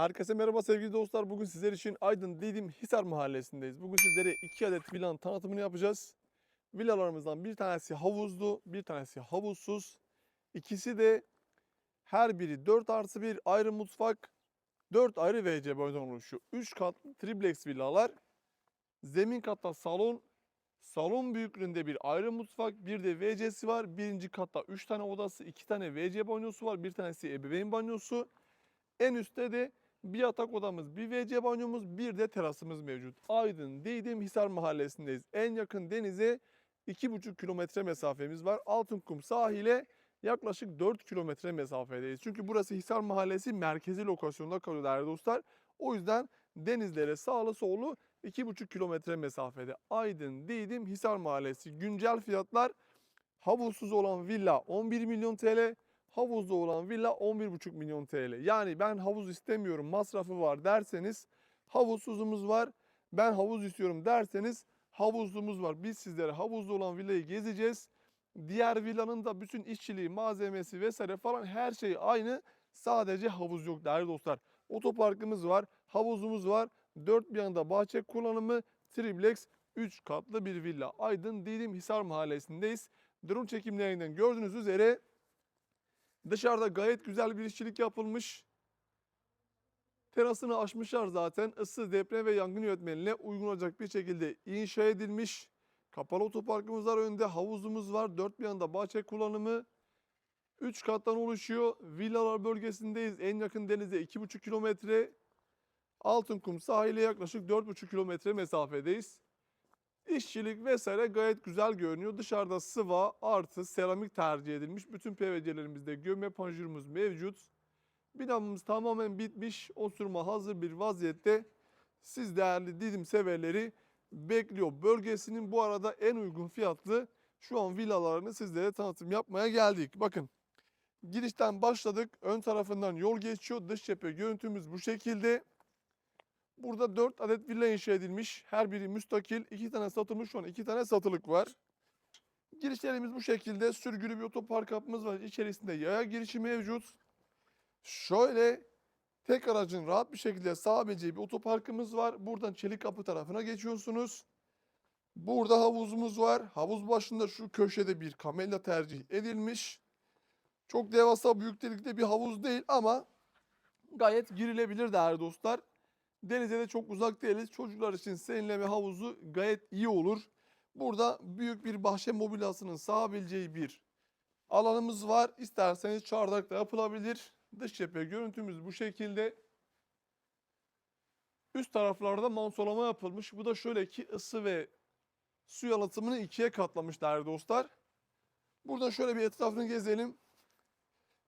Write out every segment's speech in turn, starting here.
Herkese merhaba sevgili dostlar. Bugün sizler için Aydın Didim Hisar Mahallesi'ndeyiz. Bugün sizlere iki adet villanın tanıtımını yapacağız. Villalarımızdan bir tanesi havuzlu, bir tanesi havuzsuz. İkisi de her biri 4 artı 1 ayrı mutfak, 4 ayrı WC boyundan oluşuyor. 3 katlı triplex villalar. Zemin katta salon, salon büyüklüğünde bir ayrı mutfak, bir de WC'si var. Birinci katta 3 tane odası, 2 tane WC banyosu var. Bir tanesi ebeveyn banyosu. En üstte de bir yatak odamız, bir WC banyomuz, bir de terasımız mevcut. Aydın, Didim, Hisar mahallesindeyiz. En yakın denize 2,5 kilometre mesafemiz var. Altınkum sahile yaklaşık 4 kilometre mesafedeyiz. Çünkü burası Hisar mahallesi merkezi lokasyonda kalıyor değerli dostlar. O yüzden denizlere sağlı sollu 2,5 kilometre mesafede. Aydın, Didim, Hisar mahallesi. Güncel fiyatlar havuzsuz olan villa 11 milyon TL, havuzlu olan villa 11,5 milyon TL. Yani ben havuz istemiyorum masrafı var derseniz havuzsuzumuz var. Ben havuz istiyorum derseniz havuzlumuz var. Biz sizlere havuzlu olan villayı gezeceğiz. Diğer villanın da bütün işçiliği, malzemesi vesaire falan her şey aynı. Sadece havuz yok değerli dostlar. Otoparkımız var, havuzumuz var. Dört bir yanda bahçe kullanımı, triplex, 3 katlı bir villa. Aydın Didim Hisar mahallesindeyiz. Drone çekimlerinden gördüğünüz üzere Dışarıda gayet güzel bir işçilik yapılmış. Terasını açmışlar zaten. Isı, deprem ve yangın yönetmeliğine uygun olacak bir şekilde inşa edilmiş. Kapalı otoparkımız var önde, havuzumuz var. Dört bir yanda bahçe kullanımı. 3 kattan oluşuyor. Villalar bölgesindeyiz. En yakın denize 2,5 kilometre. Altınkum sahile yaklaşık 4,5 kilometre mesafedeyiz. İşçilik vesaire gayet güzel görünüyor. Dışarıda sıva artı seramik tercih edilmiş. Bütün PVC'lerimizde gömme panjurumuz mevcut. Binamız tamamen bitmiş. Oturma hazır bir vaziyette. Siz değerli Didim severleri bekliyor. Bölgesinin bu arada en uygun fiyatlı şu an villalarını sizlere tanıtım yapmaya geldik. Bakın girişten başladık. Ön tarafından yol geçiyor. Dış cephe görüntümüz bu şekilde. Burada 4 adet villa inşa edilmiş. Her biri müstakil. 2 tane satılmış şu an 2 tane satılık var. Girişlerimiz bu şekilde. Sürgülü bir otopark kapımız var. İçerisinde yaya girişi mevcut. Şöyle tek aracın rahat bir şekilde sığabileceği bir otoparkımız var. Buradan çelik kapı tarafına geçiyorsunuz. Burada havuzumuz var. Havuz başında şu köşede bir kamella tercih edilmiş. Çok devasa büyüklükte bir havuz değil ama gayet girilebilir değerli dostlar. Denize de çok uzak değiliz. Çocuklar için serinleme havuzu gayet iyi olur. Burada büyük bir bahçe mobilyasının sığabileceği bir alanımız var. İsterseniz çardak da yapılabilir. Dış cephe görüntümüz bu şekilde. Üst taraflarda mansolama yapılmış. Bu da şöyle ki ısı ve su yalıtımını ikiye katlamış değerli dostlar. Buradan şöyle bir etrafını gezelim.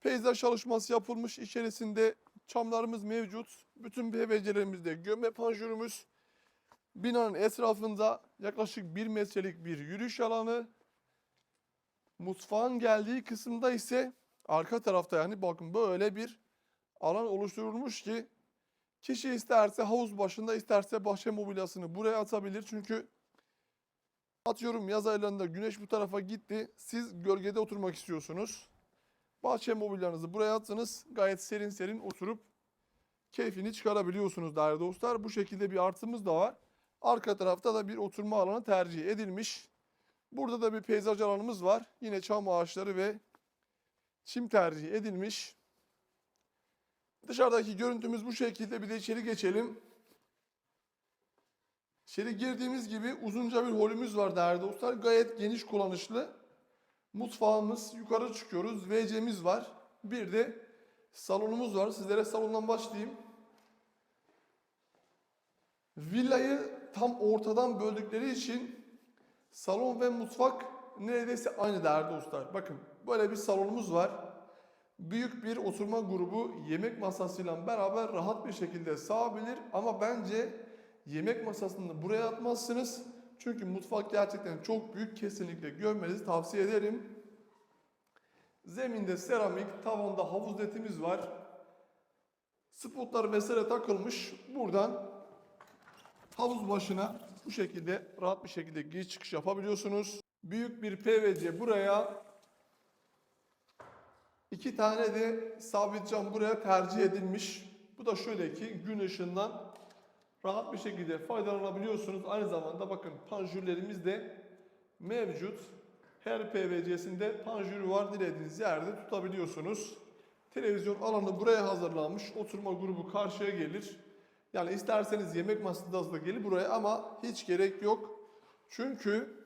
Peyzaj çalışması yapılmış. İçerisinde çamlarımız mevcut. Bütün PVC'lerimizde gömme panjurumuz. Binanın etrafında yaklaşık 1 metrelik bir yürüyüş alanı. Mutfağın geldiği kısımda ise arka tarafta yani bakın böyle bir alan oluşturulmuş ki kişi isterse havuz başında isterse bahçe mobilyasını buraya atabilir. Çünkü atıyorum yaz aylarında güneş bu tarafa gitti. Siz gölgede oturmak istiyorsunuz. Bahçe mobilyanızı buraya attınız. Gayet serin serin oturup keyfini çıkarabiliyorsunuz değerli dostlar. Bu şekilde bir artımız da var. Arka tarafta da bir oturma alanı tercih edilmiş. Burada da bir peyzaj alanımız var. Yine çam ağaçları ve çim tercih edilmiş. Dışarıdaki görüntümüz bu şekilde. Bir de içeri geçelim. İçeri girdiğimiz gibi uzunca bir holümüz var değerli dostlar. Gayet geniş kullanışlı. Mutfağımız, yukarı çıkıyoruz. WC'miz var. Bir de salonumuz var. Sizlere salondan başlayayım. Villayı tam ortadan böldükleri için salon ve mutfak neredeyse aynı değerli dostlar. Bakın böyle bir salonumuz var. Büyük bir oturma grubu yemek masasıyla beraber rahat bir şekilde sığabilir. Ama bence yemek masasını buraya atmazsınız. Çünkü mutfak gerçekten çok büyük. Kesinlikle görmenizi tavsiye ederim. Zeminde seramik, tavanda havuz netimiz var. Spotlar vesaire takılmış. Buradan havuz başına bu şekilde rahat bir şekilde giriş çıkış yapabiliyorsunuz. Büyük bir PVC buraya. iki tane de sabit cam buraya tercih edilmiş. Bu da şöyle ki gün ışığından rahat bir şekilde faydalanabiliyorsunuz. Aynı zamanda bakın panjurlerimiz de mevcut. Her PVC'sinde panjuru var. Dilediğiniz yerde tutabiliyorsunuz. Televizyon alanı buraya hazırlanmış. Oturma grubu karşıya gelir. Yani isterseniz yemek masası da gelir buraya ama hiç gerek yok. Çünkü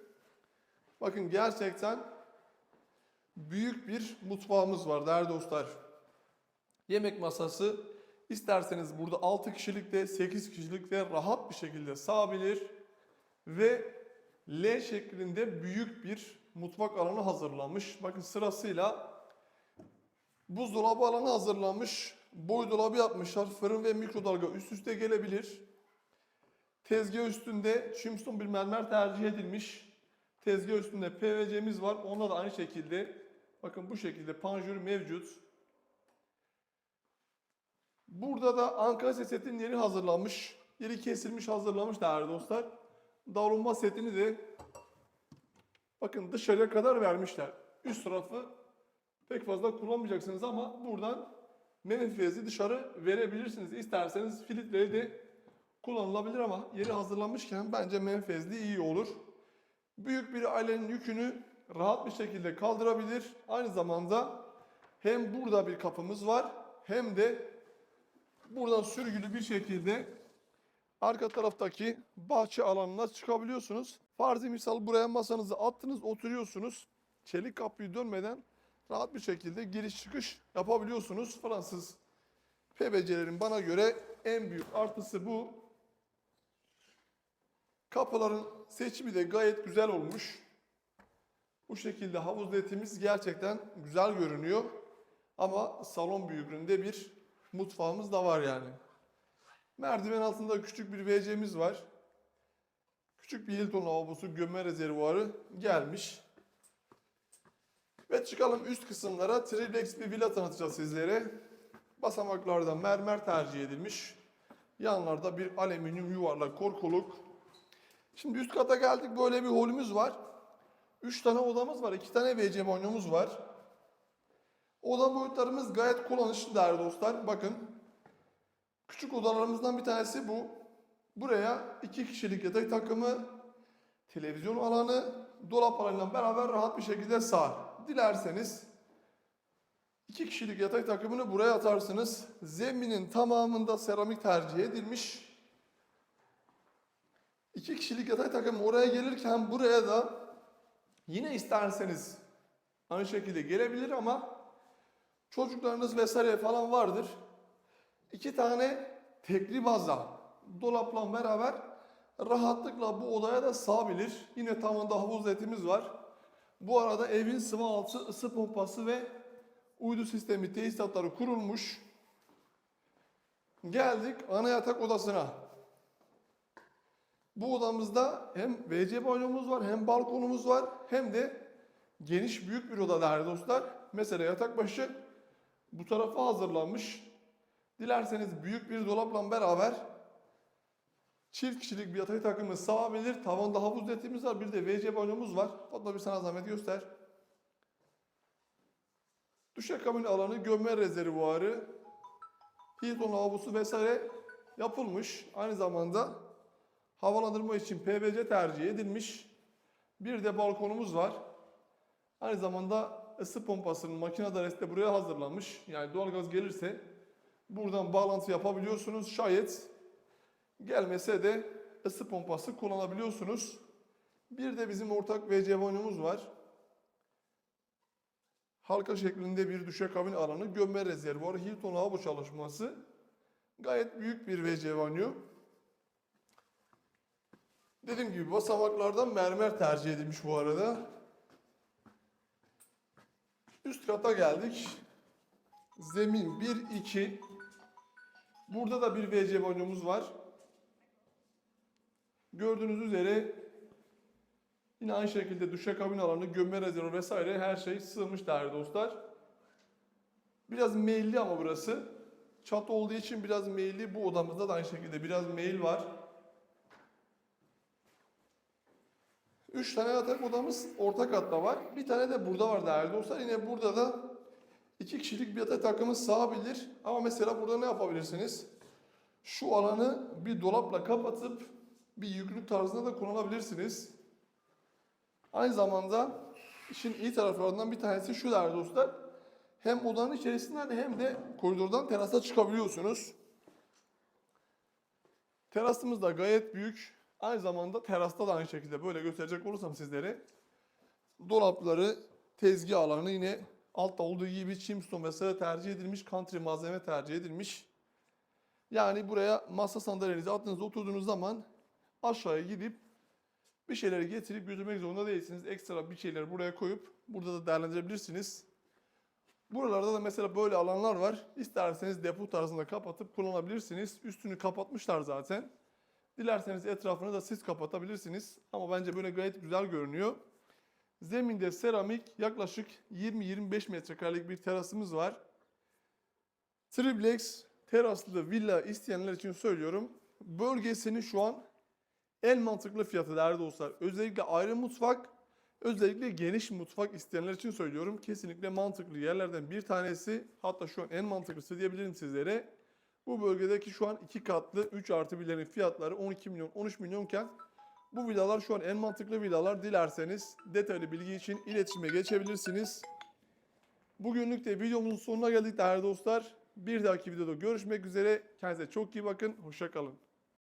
bakın gerçekten büyük bir mutfağımız var değerli dostlar. Yemek masası isterseniz burada 6 kişilik de 8 kişilik de rahat bir şekilde sığabilir ve L şeklinde büyük bir mutfak alanı hazırlanmış. Bakın sırasıyla buzdolabı alanı hazırlanmış. Boy dolabı yapmışlar. Fırın ve mikrodalga üst üste gelebilir. Tezgah üstünde çimston bir mermer tercih edilmiş. Tezgah üstünde PVC'miz var. Onda da aynı şekilde bakın bu şekilde panjur mevcut. Burada da Ankara setin yeri hazırlanmış. Yeri kesilmiş hazırlanmış değerli dostlar. Davulma setini de bakın dışarıya kadar vermişler. Üst tarafı pek fazla kullanmayacaksınız ama buradan menfezi dışarı verebilirsiniz. İsterseniz filtreyi de kullanılabilir ama yeri hazırlanmışken bence menfezli iyi olur. Büyük bir ailenin yükünü rahat bir şekilde kaldırabilir. Aynı zamanda hem burada bir kapımız var hem de buradan sürgülü bir şekilde arka taraftaki bahçe alanına çıkabiliyorsunuz. Farzi misal buraya masanızı attınız oturuyorsunuz. Çelik kapıyı dönmeden rahat bir şekilde giriş çıkış yapabiliyorsunuz. Fransız PVC'lerin bana göre en büyük artısı bu. Kapıların seçimi de gayet güzel olmuş. Bu şekilde havuz ledimiz gerçekten güzel görünüyor. Ama salon büyüklüğünde bir mutfağımız da var yani. Merdiven altında küçük bir WC'miz var. Küçük bir Hilton lavabosu gömme rezervuarı gelmiş. Ve çıkalım üst kısımlara. Triplex bir villa tanıtacağız sizlere. Basamaklarda mermer tercih edilmiş. Yanlarda bir alüminyum yuvarlak korkuluk. Şimdi üst kata geldik. Böyle bir holümüz var. 3 tane odamız var. 2 tane WC banyomuz var. Oda boyutlarımız gayet kullanışlı değerli dostlar. Bakın. Küçük odalarımızdan bir tanesi bu. Buraya 2 kişilik yatak takımı, televizyon alanı, dolap alanıyla beraber rahat bir şekilde sığar. Dilerseniz 2 kişilik yatak takımını buraya atarsınız. Zeminin tamamında seramik tercih edilmiş. 2 kişilik yatak takımı oraya gelirken buraya da yine isterseniz aynı şekilde gelebilir ama çocuklarınız vesaire falan vardır. İki tane tekli baza dolapla beraber rahatlıkla bu odaya da sığabilir. Yine tavanda havuz etimiz var. Bu arada evin sıvı altı ısı pompası ve uydu sistemi tesisatları kurulmuş. Geldik ana yatak odasına. Bu odamızda hem WC banyomuz var hem balkonumuz var hem de geniş büyük bir oda değerli dostlar. Mesela yatak başı bu tarafa hazırlanmış. Dilerseniz büyük bir dolapla beraber çift kişilik bir yatak takımı sığabilir. Tavanda havuz detimiz var. Bir de WC banyomuz var. Fatma bir sana zahmet göster. Duşakabin alanı, gömme rezervuarı, Hilton lavabosu vesaire yapılmış. Aynı zamanda havalandırma için PVC tercih edilmiş. Bir de balkonumuz var. Aynı zamanda ısı pompasının makine adresi de buraya hazırlanmış. Yani doğalgaz gelirse buradan bağlantı yapabiliyorsunuz. Şayet gelmese de ısı pompası kullanabiliyorsunuz. Bir de bizim ortak WC banyomuz var. Halka şeklinde bir duşakabin alanı, gömme rezervuarı, Hilton lavabo çalışması. Gayet büyük bir WC banyo. Dediğim gibi basamaklardan mermer tercih edilmiş bu arada. Üst kata geldik. Zemin 1, 2. Burada da bir WC banyomuz var. Gördüğünüz üzere yine aynı şekilde duşakabin alanı, gömme rezervuarı vesaire her şey sığmış değerli dostlar. Biraz meyilli ama burası. Çat olduğu için biraz meyilli. Bu odamızda da aynı şekilde biraz meyil var. Üç tane yatak odamız orta katta var. Bir tane de burada var değerli dostlar. Yine burada da İki kişilik bir yatak takımı sığabilir. Ama mesela burada ne yapabilirsiniz? Şu alanı bir dolapla kapatıp bir yüklük tarzında da kullanabilirsiniz. Aynı zamanda işin iyi taraflarından bir tanesi şu değerli dostlar. Hem odanın içerisinden hem de koridordan terasa çıkabiliyorsunuz. Terasımız da gayet büyük. Aynı zamanda terasta da aynı şekilde böyle gösterecek olursam sizlere dolapları, tezgah alanı yine altta olduğu gibi chimstone vesaire tercih edilmiş, country malzeme tercih edilmiş. Yani buraya masa sandalyenizi attığınızda oturduğunuz zaman aşağıya gidip bir şeyleri getirip götürmek zorunda değilsiniz. Ekstra bir şeyleri buraya koyup burada da değerlendirebilirsiniz. Buralarda da mesela böyle alanlar var. İsterseniz depo tarzında kapatıp kullanabilirsiniz. Üstünü kapatmışlar zaten. Dilerseniz etrafını da siz kapatabilirsiniz. Ama bence böyle gayet güzel görünüyor. Zeminde seramik yaklaşık 20-25 metrekarelik bir terasımız var. Triplex teraslı villa isteyenler için söylüyorum. Bölgesinin şu an en mantıklı fiyatı değerli dostlar. Özellikle ayrı mutfak, özellikle geniş mutfak isteyenler için söylüyorum. Kesinlikle mantıklı yerlerden bir tanesi. Hatta şu an en mantıklısı diyebilirim sizlere. Bu bölgedeki şu an iki katlı 3 artı birlerin fiyatları 12 milyon 13 milyonken bu villalar şu an en mantıklı villalar. Dilerseniz detaylı bilgi için iletişime geçebilirsiniz. Bugünlük de videomuzun sonuna geldik değerli dostlar. Bir dahaki videoda görüşmek üzere. Kendinize çok iyi bakın. Hoşçakalın.